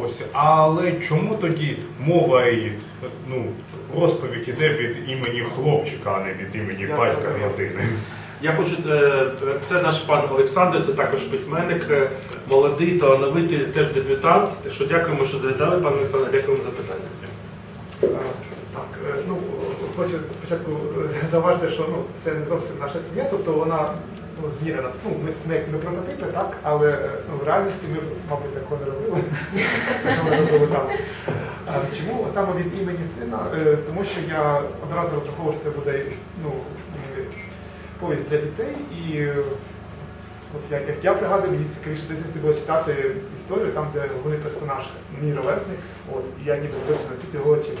Ось. Але чому тоді мова і ну, розповідь іде від імені хлопчика, а не від імені батька родини? Я хочу, е, це наш пан Олександр, це також письменник, е, молодий, талановитий, теж дебютант. Так що дякуємо, що завітали, пане Олександр, дякуємо за питання. Хочу спочатку е, зауважити, що ну це не зовсім наша сім'я, тобто вона ну, змірена. Ну ми, ми не прототипи, так, але е, ну, в реальності ми, мабуть, такого не робили. що ми робили там. А Чому саме від імені сина? Е, Тому що я одразу розраховував, що це буде ну, повість для дітей і. От як, як я пригадую, мені цікавіше десь було читати історію там, де головний персонаж мій ровесник, от, і я ніби дивився на ці його очима.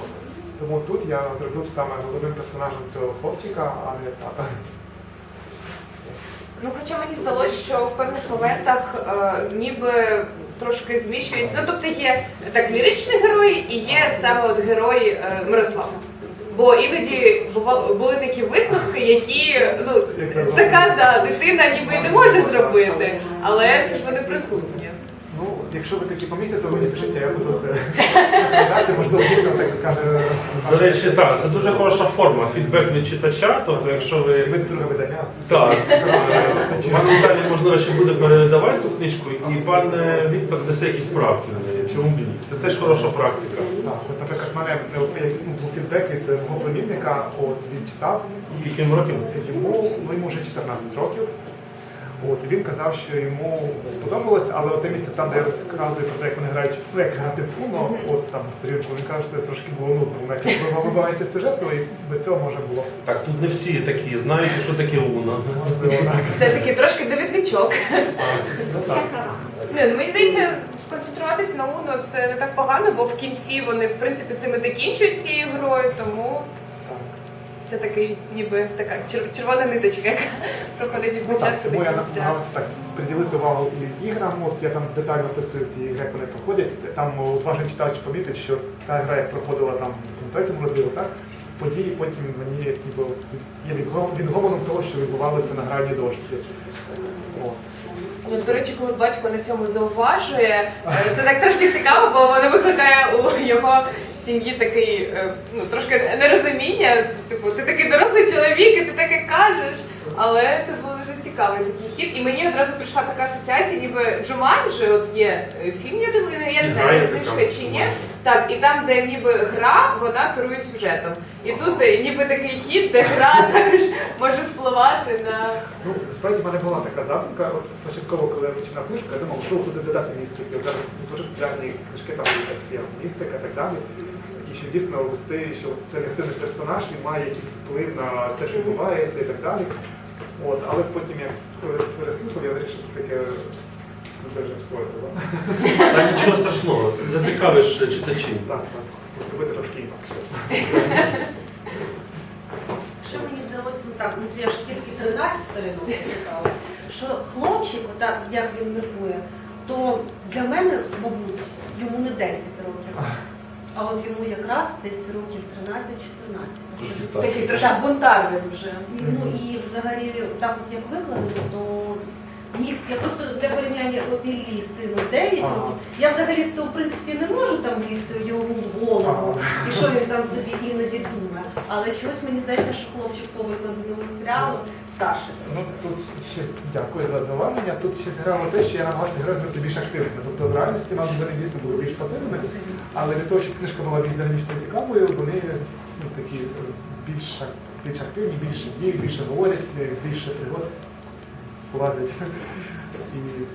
Тому тут я зробив саме головним персонажем цього хлопчика, а не тата. Ну, хоча мені здалося, що в певних моментах е, ніби трошки зміщують. Ну, тобто є так ліричний герой і є саме от герой е, Мирослава. Бо іноді бува- були такі висновки, які ну така да, дитина ніби й не може зробити, але все ж вони присутні. Ну, якщо ви такі помітите, то ви не пишіть, я буду це розглядати, можливо, дійсно так каже. До речі, так, це дуже хороша форма, фідбек від читача. Тобто, якщо ви ви друге видання. Так, е, пан Віталій, можливо, ще буде передавати цю книжку, і пан е, Віктор несе якісь правки на неї. Чому б ні? Це теж хороша практика. Так, от, наприклад, в мене е, ну, був фідбек від е, мого племінника, от він читав, Скільки йому років? Йому, ну, йому вже 14 років. От, і він казав, що йому сподобалось, але те місце там, де я розказую про те, як вони грають, ну як грати в Уно, от там сторінку, він каже, що це трошки було нудно. Воно якось вибивається сюжет, то і без цього може було. Так, тут не всі такі знають, що таке Уна. Можливо, так. Це такий трошки довідничок. Ну, так. Ну, мені здається, сконцентруватися на Уно це не так погано, бо в кінці вони в принципі цими закінчують цією грою, тому. Це такий, ніби така червона ниточка, яка проходить від Ну, так, початку тому я намагався так приділити увагу і іграм. От я там детально описую ці ігри, як вони проходять. Там от, важний читач помітить, що та гра, як проходила там у третьому розділі, так події потім мені ніби є відго- відгомоном того, що відбувалося на гральній дошці. От. Ну, до речі, коли батько на цьому зауважує, е, це так трошки цікаво, бо воно викликає у його сім'ї такий е, ну трошки нерозуміння. Типу, ти такий дорослий чоловік, і ти таке кажеш. Але це був дуже цікавий такий хід. І мені одразу прийшла така асоціація, ніби Джуманджі, от є е, фільм, я дивлюся, я не знаю, книжка там чи ні. Так, і там, де ніби гра, вона керує сюжетом. І тут е, ніби такий хід, де гра також може впливати на Ну, справді в мене була така задумка. От початково, коли я починав книжку, я думав, що туди додати містики. Дуже популярні книжки, там якась є містика і так далі. І що дійсно вести, що це негативний персонаж, він має якийсь вплив на те, що відбувається і так далі. От, але потім я коли переслухав, я вирішив що таке дуже спорти. Та нічого страшного, це зацікавиш читачів. Так, так. Зробити трошки інакше. Що мені здалося ну так, ну це я ж тільки 13 сторінок читала, що хлопчик, отак, як він міркує, то для мене, мабуть, йому не 10 років. А от йому якраз десь років 13-14. Трошки Тобто, старше. такий трошки бунтар він вже. Ну і взагалі, так от як викладено, то мені я просто для порівняння от Іллі сину 9 Ага. років. Я взагалі то в принципі не можу там лізти йому в голову і що він там собі іноді думає. Але чогось мені здається, що хлопчик по викладеному матеріалу старший. Ну тут ще дякую за зауваження. Тут ще зіграло те, що я намагався грати більш активними. Тобто в реальності нам вони дійсно були більш пасивними, але для того, щоб книжка була більш динамічно цікавою, вони ну, такі е, більш, більш активні, більше діють, більше говорять, е, більше пригод влазять. І е,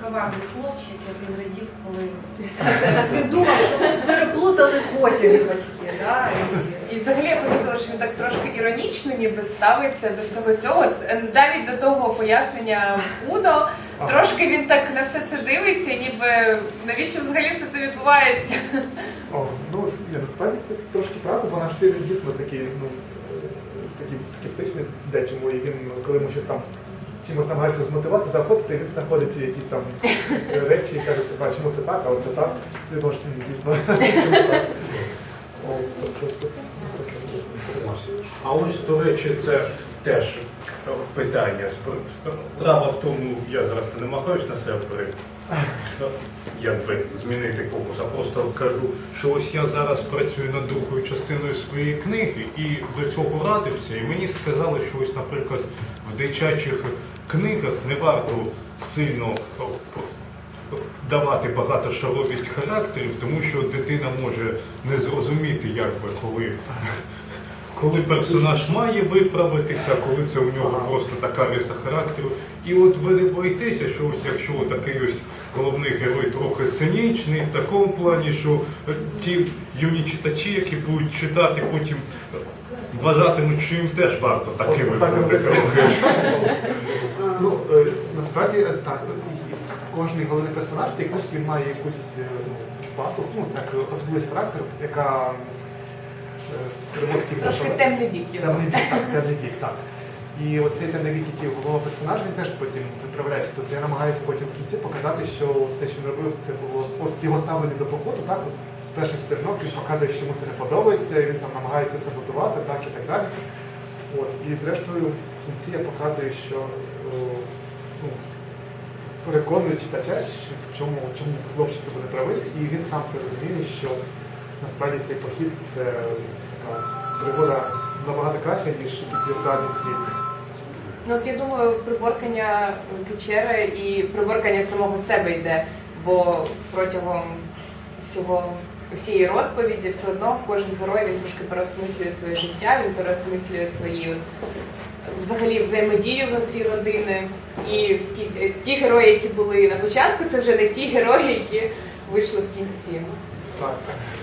Каварний хлопчик, як він радів, коли він думав, що переплутали потяги батьки. Да? І- взагалі я помітила, що він так трошки іронічно ніби ставиться до всього цього. Навіть до того пояснення Удо, трошки він так на все це дивиться, ніби навіщо взагалі все це відбувається. О, ну я насправді це трошки правда, бо наш син дійсно такий, ну е, такий скептичний дечому, і він, коли ми щось там чимось намагаємося змотивувати, заходити, він знаходить якісь там е, речі і каже, «Типа, чому це так, а оце так. Ти можеш «Ні, дійсно. чому так?» А ось, до речі, це теж питання. Справа в тому, я зараз не намагаюсь на себе пере- якби змінити фокус, а просто кажу, що ось я зараз працюю над другою частиною своєї книги і до цього радився, і мені сказали, що ось, наприклад, в дитячих книгах не варто сильно давати багатошаровість характерів, тому що дитина може не зрозуміти, якби коли. Коли персонаж має виправитися, коли це у нього просто така риса характеру. І от ви не боїтеся, що ось якщо такий ось головний герой трохи цинічний, в такому плані, що е, ті юні читачі, які будуть читати, потім вважатимуть, що їм теж варто такими Так, бути трохи. Ну, е, насправді е, так, кожний головний персонаж цієї книжки має якусь ну, багато, ну, так, особливість характеру, яка Трошки на- темний бік його. Темний бік, так, темний бік, так. І оцей темний бік, який головного персонажа, він теж потім виправляється. Тобто я намагаюся потім в кінці показати, що те, що він робив, це було от його ставлення до походу, так, от з перших сторінок він показує, що йому це не подобається, він там намагається саботувати, так і так далі. От, і зрештою в кінці я показую, що ну, переконую читача, що в чому, чому хлопчик це буде правий, і він сам це розуміє, що насправді цей похід це така пригода набагато краще, ніж якийсь віртуальний світ. Ну от я думаю, приборкання печери і приборкання самого себе йде, бо протягом всього усієї розповіді все одно кожен герой він трошки переосмислює своє життя, він переосмислює свої взагалі взаємодію внутрі родини. І кі- ті герої, які були на початку, це вже не ті герої, які вийшли в кінці. Так,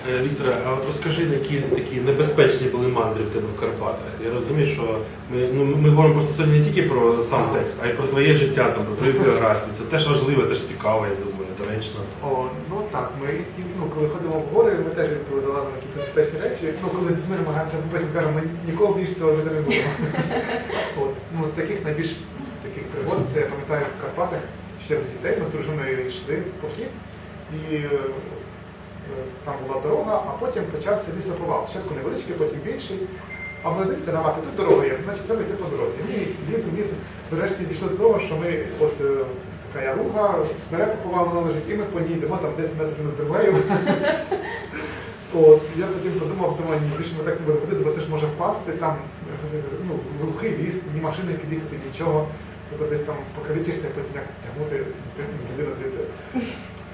Е, а от розкажи, які такі небезпечні були мандри в тебе в Карпатах. Я розумію, що ми, ну, ми говоримо просто сьогодні не тільки про сам текст, а й про твоє життя, там, про твою біографію. Це теж важливо, теж цікаво, я думаю, доречно. О, ну так, ми ну, коли ходимо в гори, ми теж коли залазимо якісь небезпечні речі, ну коли ними намагаємося, ми потім кажемо, ми нікого більше цього не будемо. От, ну, з таких найбільш таких пригод, це я пам'ятаю в Карпатах ще в дітей, ми з дружиною йшли в похід, і там була дорога, а потім почався лісоповал. Спочатку невеличкий, потім більший. А ми дивимося на мапі, тут дорога є, значить треба йти по дорозі. Ми ліземо, ліземо. Врешті дійшло до того, що ми от е, така яруга, смерека повалена лежить, і ми по ній йдемо там 10 метрів над землею. От, я потім подумав, думаю, ні, більше ми так не будемо ходити, бо це ж може впасти, там е, ну, глухий ліс, ні машини під'їхати, нічого. Тобто десь там покалічишся, потім як тягнути людину звідти.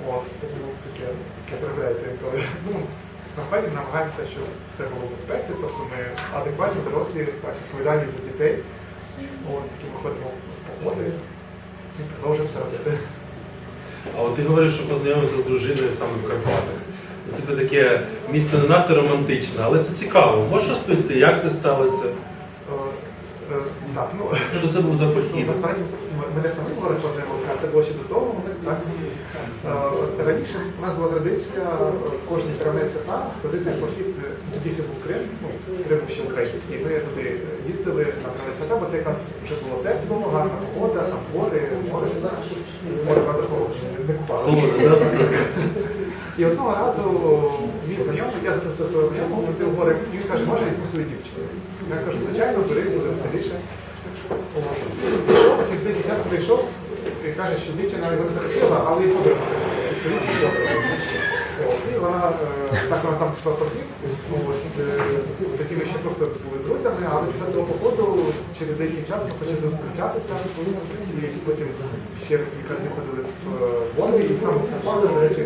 От, таке, таке трапляється інколи. Ну, насправді намагаємося, щоб все було в безпеці, тобто ми адекватні, дорослі, відповідальні за дітей, от, з якими ходимо в походи і продовжуємо все робити. А от ти говорив, що познайомився з дружиною саме в Карпатах. Це таке місце не надто романтичне, але це цікаво. Можеш розповісти, як це сталося? Е, е, Так, ну, Що це був за Ну, похід? Насправді мене саме говорить познайомилися, а це було ще до того. Так? Е, Раніше у нас була традиція е, кожні травне свята ходити в похід, е, тоді це був Крим, ну, Крим був ще український. Ми туди їздили на травне свята, бо це якраз вже було тепло, гарна погода, там гори, море. Море, правда, не купалися. І одного разу мій знайомий, я запросив свого знайомого, йти і він каже, може я свою дівчину. Я кажу, звичайно, бери, буде веселіше. Через деякий час прийшов і каже, що дівчина його не захотіла, але і. От. І вона е, так у нас там пішла в е, Такі ми ще просто були друзями, але після того походу через деякий час ми почали зустрічатися. І потім ще кілька разів ходили в е, гори, і саме Карпати, до речі,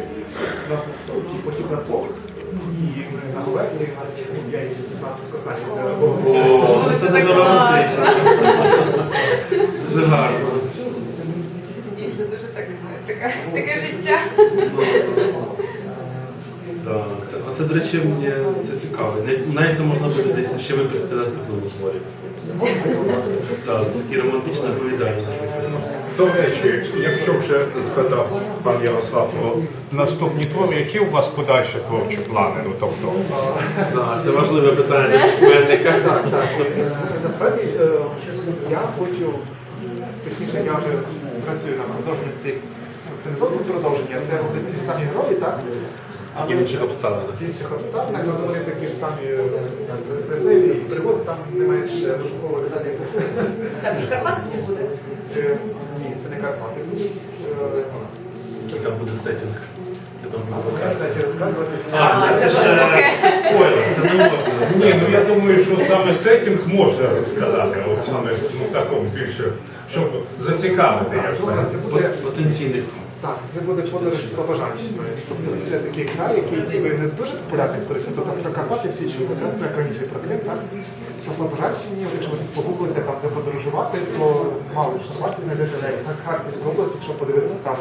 у нас був такий похід на двох. І ми на Говерлі, у нас ну, я і нас в Казані. Це О, це дуже. Дуже гарно. Дійсно, дуже таке, таке життя. Так, це, а це, до речі, мені це цікаво. Навіть- це можна буде десь ще виписати наступному творі. Так, такі романтичне оповідання. До речі, якщо вже згадав пан Ярослав про наступні твори, які у вас подальші творчі плани? Ну, тобто, Так, це важливе питання для письменника. Так, так. Насправді е, я хочу, точніше, я вже працюю над продовженням цих. Це не зовсім продовження, це ці самі герої, так? В інших обставинах. В інших обставинах, але вони такі ж самі е, веселі, і пригоди там не менш е, вибухової деталі. Так, в Карпатах це буде. Е, Ні, це не Карпати будуть. Е, який там буде сетінг. Це. А, ну, це це ж е, це спойлер, це не можна. Ні, ну я думаю, що саме сетінг можна розказати, от саме ну такому більше, щоб зацікавити, як Так, це буде подорож Слобожанщиною. Тобто це такий край, який не з дуже популярних туристів. Тобто про Карпати всі чули, так? Це раніше проблем, так? В Слобожанщині, якщо ви погуглите там, де подорожувати, то мало інформації знайдете навіть на Харківську область, якщо подивитися там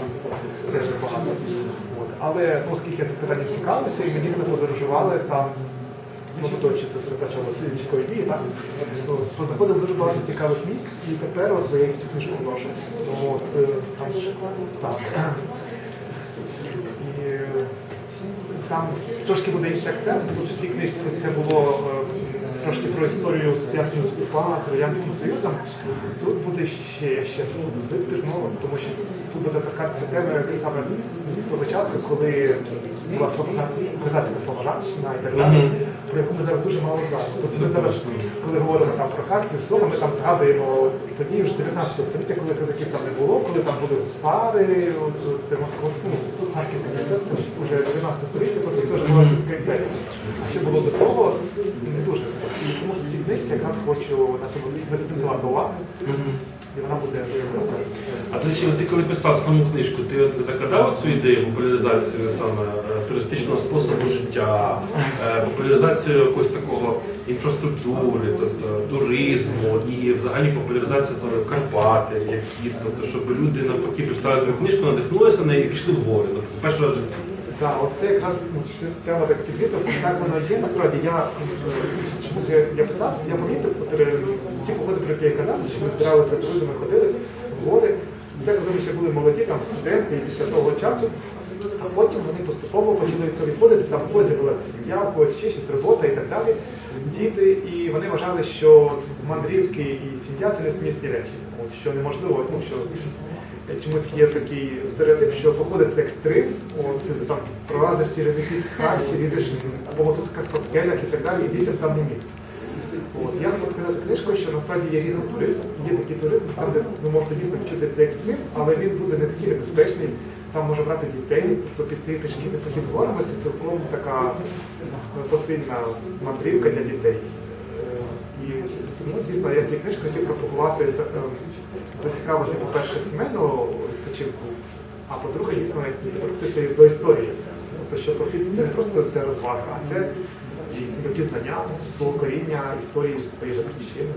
теж непогано. Але оскільки це питання цікавився, і ми дійсно подорожували там. Ну, чи це все почалося з військової дії, так? Ну, Познаходили дуже багато цікавих місць, і тепер от я їх цю книжку вношу. Ну, от, е, там, так. І е, там трошки буде інший акцент, тому що в цій книжці це було е, трошки про історію зв'язану з УПА, з Радянським Союзом. Тут буде ще, ще витерно, тому що тут буде торкатися теми саме того часу, коли була козацька Слобожанщина і так далі. Про яку ми зараз дуже мало знаємо. Тобто ми зараз, коли говоримо там про Харків, слово, ми там згадуємо події вже 19 століття, коли козаків там не було, коли там були гусари, це Москва, ну, тут Харківська університет, це ж вже 19 століття, тобто це вже була Російська імперія. А ще було до того не дуже. І тому в цій книжці якраз хочу на цьому заакцентувати увагу. І вона буде про. А ти ще ти коли писав саму книжку, ти от закладав цю ідею популяризацію саме е, туристичного способу життя, е, популяризацію якогось такого інфраструктури, тобто туризму і взагалі популяризація того, Карпати, які, тобто, щоб люди навпаки прочитали твою книжку, надихнулися на неї і пішли в гори. Тобто, перший раз в житті. Так, оце якраз ну, щось прямо так підвітив, що так воно є. Насправді я е, чому це я писав, я помітив, е, ті походи, про які я казав, що ми збиралися друзями, ходили в гори. Це коли ми ще були молоді, там студенти і після того часу. А потім вони поступово почали цього відходити, там у когось з'явилася сім'я, у когось ще щось, робота і так далі. Діти, і вони вважали, що мандрівки і сім'я це несумісні речі. От, що неможливо, ну що чомусь є такий стереотип, що походить це екстрим, от, це ти там пролазиш через якісь хащі, лізеш по мотузках по скелях і так далі, і дітям там не місце. От, я хотів показати книжкою, що насправді є різний туризм. Є такий туризм, там, де ви можете дійсно відчути цей екстрим, але він буде не такий небезпечний. Там може брати дітей, тобто піти пішки не похід горами, це цілком така е, посильна мандрівка для дітей. Е, І тому, дійсно, я цією книжкою хотів пропагувати е, зацікавити, по-перше, сімейного відпочинку, а по-друге, дійсно, доторкнутися до історії. Тобто, що похід це не просто для розваги, а це пізнання свого коріння, історії своєї батьківщини.